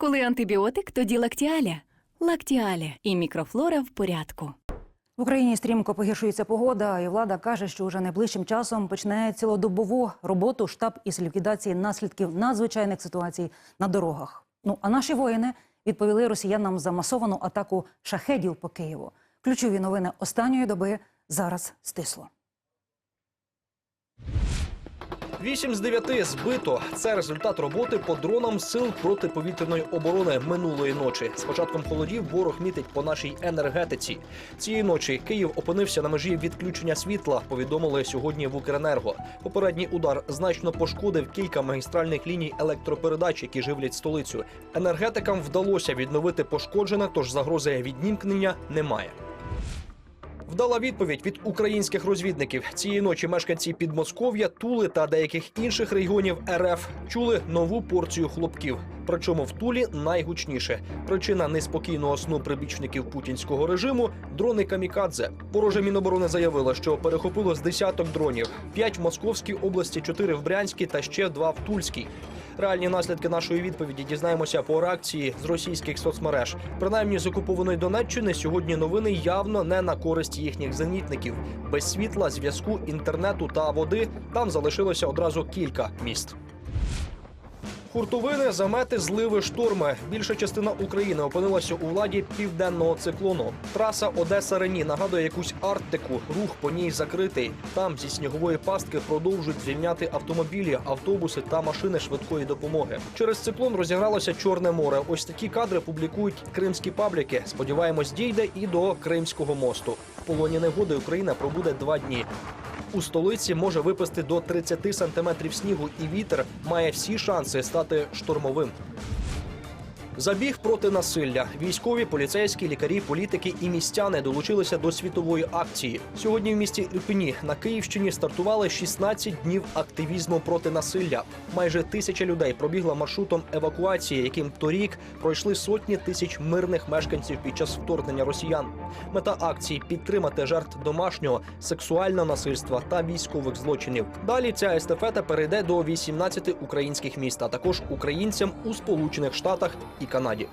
Коли антибіотик, тоді лактіаля. Лактіаля і мікрофлора в порядку. В Україні стрімко погіршується погода, і влада каже, що вже найближчим часом почне цілодобову роботу штаб із ліквідації наслідків надзвичайних ситуацій на дорогах. Ну а наші воїни відповіли росіянам за масовану атаку шахедів по Києву. Ключові новини останньої доби зараз стисло. Вісім з дев'яти збито. Це результат роботи по дронам сил протиповітряної оборони минулої ночі. З початком холодів ворог мітить по нашій енергетиці. Цієї ночі Київ опинився на межі відключення світла. Повідомили сьогодні в Укренерго. Попередній удар значно пошкодив кілька магістральних ліній електропередач, які живлять столицю. Енергетикам вдалося відновити пошкоджене, тож загрози віднімкнення немає. Вдала відповідь від українських розвідників цієї ночі. Мешканці Підмосков'я, Тули та деяких інших регіонів РФ чули нову порцію хлопків. Причому в Тулі найгучніше. Причина неспокійного сну прибічників путінського режиму дрони камікадзе. Вороже Міноборони заявило, що перехопило з десяток дронів: п'ять в Московській області, чотири в Брянській та ще два в Тульській. Реальні наслідки нашої відповіді дізнаємося по реакції з російських соцмереж. Принаймні з окупованої Донеччини сьогодні новини явно не на користь їхніх зенітників. Без світла, зв'язку, інтернету та води там залишилося одразу кілька міст. Хуртовини, замети, зливи, шторми. Більша частина України опинилася у владі південного циклону. Траса Одеса Рені нагадує якусь арктику. Рух по ній закритий. Там зі снігової пастки продовжують звільняти автомобілі, автобуси та машини швидкої допомоги. Через циклон розігралося Чорне море. Ось такі кадри публікують кримські пабліки. Сподіваємось, дійде і до Кримського мосту. В полоні негоди Україна пробуде два дні. У столиці може випасти до 30 сантиметрів снігу, і вітер має всі шанси стати штормовим. Забіг проти насилля. Військові, поліцейські, лікарі, політики і містяни долучилися до світової акції. Сьогодні в місті Ірпені на Київщині стартували 16 днів активізму проти насилля. Майже тисяча людей пробігла маршрутом евакуації, яким торік пройшли сотні тисяч мирних мешканців під час вторгнення росіян. Мета акції підтримати жертв домашнього, сексуального насильства та військових злочинів. Далі ця естафета перейде до 18 українських міст, а також українцям у Сполучених Штатах і Канаді.